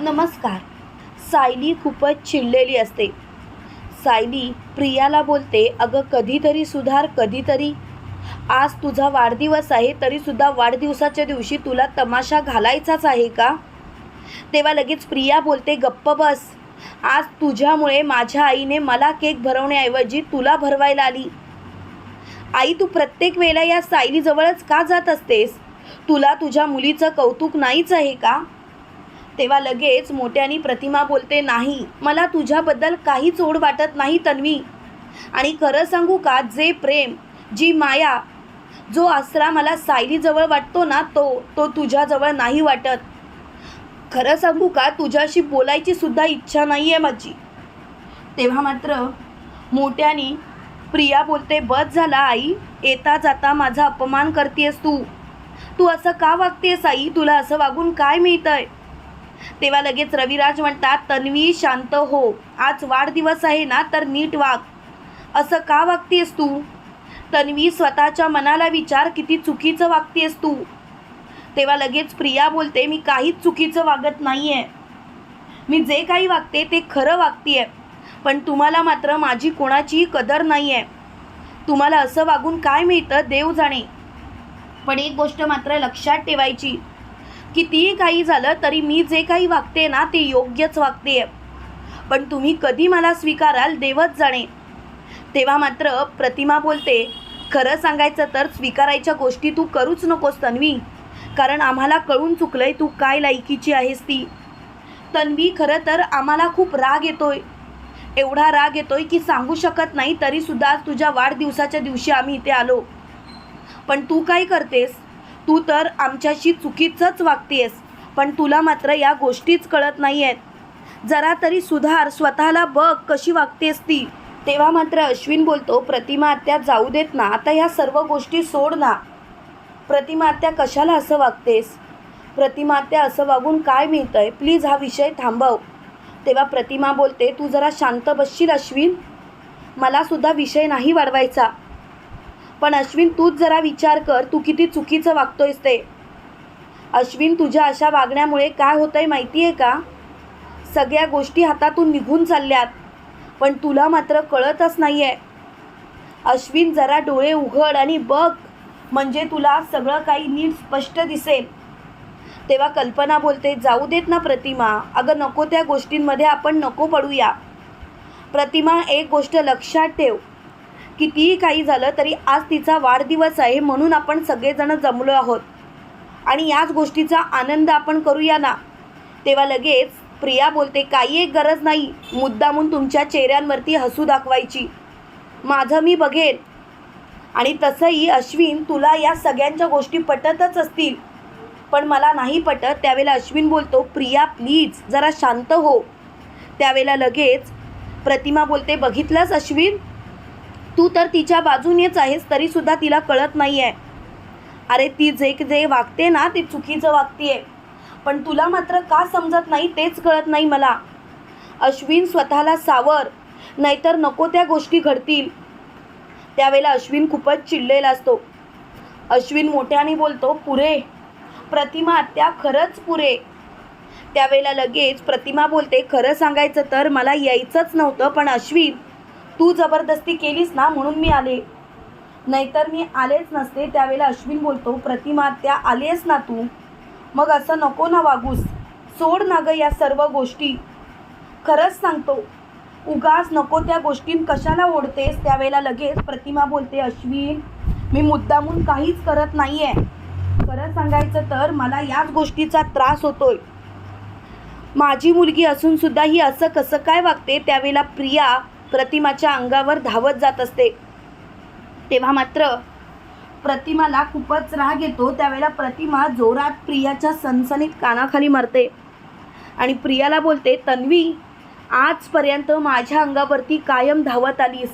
नमस्कार. सायली खूपच चिडलेली असते. सायली प्रियाला बोलते अगं कधीतरी सुधार कधीतरी. आज तुझा वाढदिवस आहे तरीसुद्धा वाढदिवसाच्या दिवशी तुला तमाशा घालायचाच आहे का? तेव्हा लगेच प्रिया बोलते गप्प बस. आज तुझ्यामुळे माझ्या आईने मला केक भरवण्याऐवजी तुला भरवायला आली. आई तू प्रत्येक वेळेला या सायलीजवळच का जात असतेस? तुला तुझ्या मुलीचं कौतुक नाहीच आहे का? तेव्हा लगेच मोठ्यानी प्रतिमा बोलते नाही मला तुझ्याबद्दल काहीच ओढ वाटत नाही तन्वी. आणि खरं सांगू का जे प्रेम जी माया जो आसरा मला सायलीजवळ वाटतो ना तो तो तुझ्याजवळ नाही वाटत. खरं सांगू का तुझ्याशी बोलायची सुद्धा इच्छा नाही आहे माझी. तेव्हा मात्र मोठ्यानी प्रिया बोलते बस झाला आई. येता जाता माझा अपमान करतेस तू. तू असं का वागतेस आई? तुला असं वागून काय मिळतंय? तेव्हा लगेच रविराज म्हणतात तन्वी शांत हो. आज वाढदिवस आहे ना तर नीट वाग. असं का वागतेस तू? तन्वी स्वतःच्या मनाला विचार किती चुकीचं वागतेस तू. तेव्हा लगेच प्रिया बोलते मी काहीच चुकीचं वागत नाही आहे मी जे काही वागते ते खरं वागते पण तुम्हाला मात्र माझी कोणाचीही कदर नाही आहे तुम्हाला असं वागून काय मिळतं देव जाणे. पण एक गोष्ट मात्र लक्षात ठेवायची. कितीही काही झालं तरी मी जे काही वागते ना ते योग्यच वागते. पण तुम्ही कधी मला स्वीकाराल देवच जाणे. तेव्हा मात्र प्रतिमा बोलते खरं सांगायचं तर स्वीकारायच्या गोष्टी तू करूच नकोस तन्वी. कारण आम्हाला कळून चुकलंय तू काय लायकीची आहेस ती. तन्वी खरं तर आम्हाला खूप राग येतोय. एवढा राग येतोय की सांगू शकत नाही तरीसुद्धा आज तुझ्या वाढदिवसाच्या दिवशी आम्ही इथे आलो. पण तू काय करतेस? तू तर आमच्याशी चुकीचंच वागतेस पण तुला मात्र या गोष्टीच कळत नाही आहेत जरा तरी सुधार स्वतःला बघ कशी वागतेस ती. तेव्हा मात्र अश्विन बोलतो प्रतिमा आत्या जाऊ देत ना आता ह्या सर्व गोष्टी सोड ना. प्रतिमा आत्या कशाला असं वागतेस? प्रतिमा आत्या असं वागून काय मिळतंय? प्लीज हा विषय थांबव. तेव्हा प्रतिमा बोलते तू जरा शांत बसशील अश्विन? मलासुद्धा विषय नाही वाढवायचा. पण अश्विन तूच जरा विचार कर तू किती चुकीचं वागतोयस ते. अश्विन तुझ्या अशा वागण्यामुळे काय होतंय माहिती आहे का? सगळ्या गोष्टी हातातून निघून चालल्यात पण तुला मात्र कळतच नाही आहे अश्विन जरा डोळे उघड आणि बघ म्हणजे तुला सगळं काही नीट स्पष्ट दिसेल. तेव्हा कल्पना बोलते जाऊ देत ना प्रतिमा अगं नको त्या गोष्टींमध्ये आपण नको पडूया. प्रतिमा एक गोष्ट लक्षात ठेव. कितीही काही झालं तरी आज तिचा वाढदिवस आहे म्हणून आपण सगळेजण जमलो आहोत. आणि याच गोष्टीचा आनंद आपण करूया ना. तेव्हा लगेच प्रिया बोलते काही एक गरज नाही. मुद्दामून तुमच्या चेहऱ्यांवरती हसू दाखवायची. माझं मी बघेन. आणि तसंही अश्विन तुला या सगळ्यांच्या गोष्टी पटतच असतील. पण मला नाही पटत. त्यावेळेला अश्विन बोलतो प्रिया प्लीज जरा शांत हो. त्यावेळेला लगेच प्रतिमा बोलते बघितलंस अश्विन? तू तर तिच्या बाजूनेच आहेस तरीसुद्धा तिला कळत नाही आहे अरे ती जे जे वागते ना ते चुकीचं वागते पण तुला मात्र का समजत नाही तेच कळत नाही मला. अश्विन स्वतःला सावर नाहीतर नको त्या गोष्टी घडतील. त्यावेळेला अश्विन खूपच चिडलेला असतो. अश्विन मोठ्याने बोलतो पुरे प्रतिमा आत्या खरंच पुरे. त्यावेळेला लगेच प्रतिमा बोलते खरं सांगायचं तर मला यायचंच नव्हतं पण अश्विन तू जबरदस्ती केलीस ना म्हणून मी आले. नाहीतर मी आलेच नसते त्यावेळेला अश्विन बोलतो प्रतिमा त्या आलीस ना तू? मग असं नको ना वागूस. सोड ना गं या सर्व गोष्टी. खरंच सांगतो उगाच नको त्या गोष्टीं. कशाला ओढतेस? त्यावेळेला लगेच प्रतिमा बोलते अश्विन मी मुद्दामून काहीच करत नाही आहे खरं सांगायचं तर मला याच गोष्टीचा त्रास होतोय. माझी मुलगी असूनसुद्धा ही असं कसं काय वागते? त्यावेळेला प्रिया प्रतिमाच्या अंगावर धावत जात असते. तेव्हा मात्र प्रतिमाला खूपच राग येतो. त्यावेळेला प्रतिमा जोरात प्रियाच्या सनसनीत कानाखाली मारते आणि प्रियाला बोलते तन्वी आजपर्यंत माझ्या अंगावरती कायम धावत आलीस.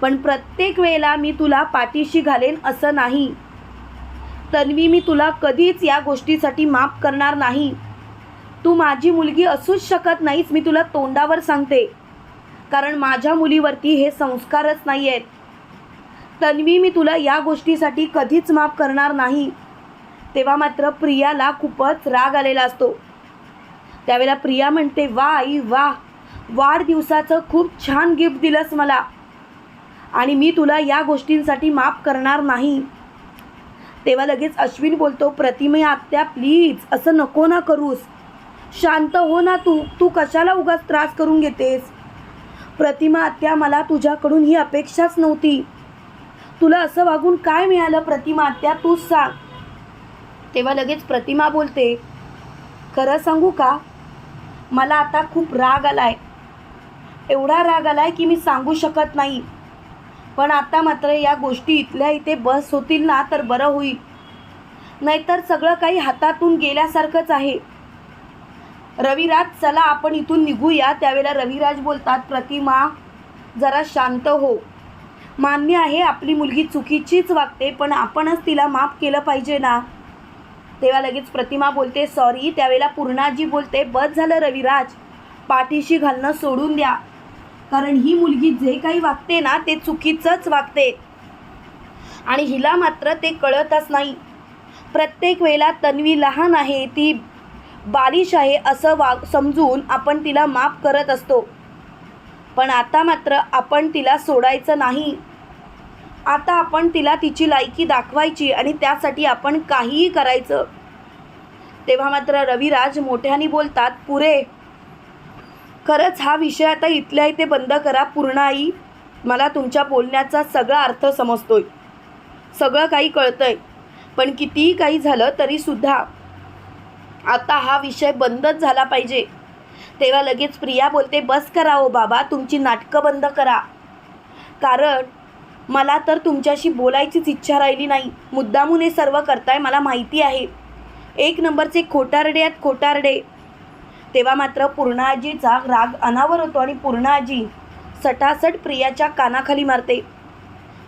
पण प्रत्येक वेळेला मी तुला पाठीशी घालेन असं नाही. तन्वी मी तुला कधीच या गोष्टीसाठी माफ करणार नाही. तू माझी मुलगी असूच शकत नाहीस. मी तुला तोंडावर सांगते. कारण माझ्या मुलीवरती हे संस्कारच नाही आहेत तन्वी मी तुला या गोष्टीसाठी कधीच माफ करणार नाही. तेव्हा मात्र प्रियाला खूपच राग आलेला असतो. त्यावेळेला प्रिया म्हणते वा आई वा वाढदिवसाचं खूप छान गिफ्ट दिलंस मला आणि मी तुला या गोष्टींसाठी माफ करणार नाही. तेव्हा लगेच अश्विन बोलतो प्रतिमे आत्या प्लीज असं नको ना करूस. शांत हो ना तू. तू कशाला उगाच त्रास करून घेतेस? प्रतिमा आत्या मला तुझ्याकडून ही अपेक्षाच नव्हती. तुला असं वागून काय मिळालं प्रतिमा आत्या तूच सांग. तेव्हा लगेच प्रतिमा बोलते खरं सांगू का? मला आता खूप राग आलाय. एवढा राग आलाय की मी सांगू शकत नाही. पण आता मात्र या गोष्टी इथल्या इथे बस होतील ना तर बरं होईल. नाहीतर सगळं काही हातातून गेल्यासारखंच आहे. रविराज चला आपण इथून निघूया. त्यावेळेला रविराज बोलतात प्रतिमा जरा शांत हो. मान्य आहे आपली मुलगी चुकीचीच वागते पण आपणच तिला माफ केलं पाहिजे ना. तेव्हा लगेच प्रतिमा बोलते सॉरी. त्यावेळेला पूर्णाजी बोलते बस झालं रविराज पाठीशी घालणं सोडून द्या. कारण ही मुलगी जे काही वागते ना ते चुकीचंच वागते. आणि हिला मात्र ते कळतच नाही. प्रत्येक वेळेला तन्वी लहान आहे ती बालिश आहे असं वा समजून आपण तिला माफ करत असतो. पण आता मात्र आपण तिला सोडायचं नाही. आता आपण तिला तिची लायकी दाखवायची आणि त्यासाठी आपण काहीही करायचं. तेव्हा मात्र रविराज मोठ्याने बोलतात पुरे खरंच हा विषय आता इथल्या इथे बंद करा पूर्ण आई. मला तुमच्या बोलण्याचा सगळा अर्थ समजतोय. सगळं काही कळतंय. पण कितीही काही झालं तरीसुद्धा आता हा विषय बंदच झाला पाहिजे. तेव्हा लगेच प्रिया बोलते बस करा हो बाबा तुमची नाटकं बंद करा. कारण मला तर तुमच्याशी बोलायचीच इच्छा राहिली नाही. मुद्दामून हे सर्व करताय मला माहिती आहे. एक नंबरचे खोटारडे आहेत खोटारडे. तेव्हा मात्र पूर्णाजीचा राग अनावर होतो आणि पूर्णाजी सटासट प्रियाच्या कानाखाली मारते.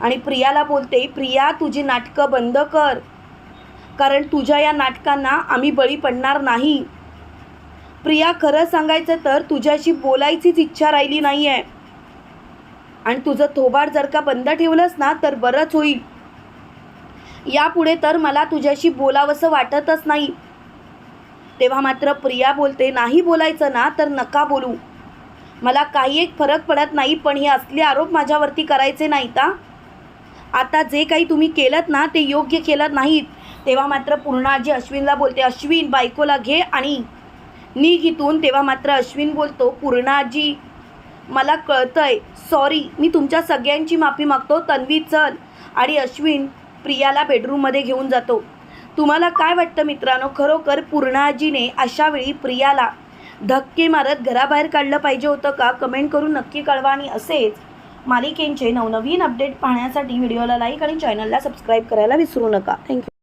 आणि प्रियाला बोलते प्रिया तुझी नाटकं बंद कर. कारण तुझ्या या नाटकांना आम्ही बळी पडणार नाही. प्रिया खरं सांगायचं तर तुझ्याशी बोलायचीच इच्छा राहिली नाही आहे आणि तुझं थोबाड जर का बंद ठेवलंस ना तर बरंच होईल. यापुढे तर मला तुझ्याशी बोलावंसं वाटतच नाही. तेव्हा मात्र प्रिया बोलते नाही बोलायचं ना तर नका बोलू. मला काही एक फरक पडत नाही पण हे असले आरोप माझ्यावरती करायचे नाहीत का आता जे काही तुम्ही केलं ना ते योग्य केलं नाहीत. तेव्हा मात्र पूर्णाजी अश्विनला बोलते अश्विन बायकोला घे आणि निघ इथून. तेव्हा मात्र अश्विन बोलतो पूर्णाजी मला कळतंय सॉरी मी तुमच्या सगळ्यांची माफी मागतो तन्वी चल आणि अश्विन प्रियाला बेडरूममध्ये घेऊन जातो. तुम्हाला काय वाटतं मित्रांनो? खरोखर पूर्णाजीने अशा वेळी प्रियाला धक्के मारत घराबाहेर काढलं पाहिजे होतं का? कमेंट करून नक्की कळवा आणि असेच मालिकेंचे नवनवीन अपडेट पाहण्यासाठी व्हिडिओला लाईक आणि चॅनलला सबस्क्राईब करायला विसरू नका. थँक्यू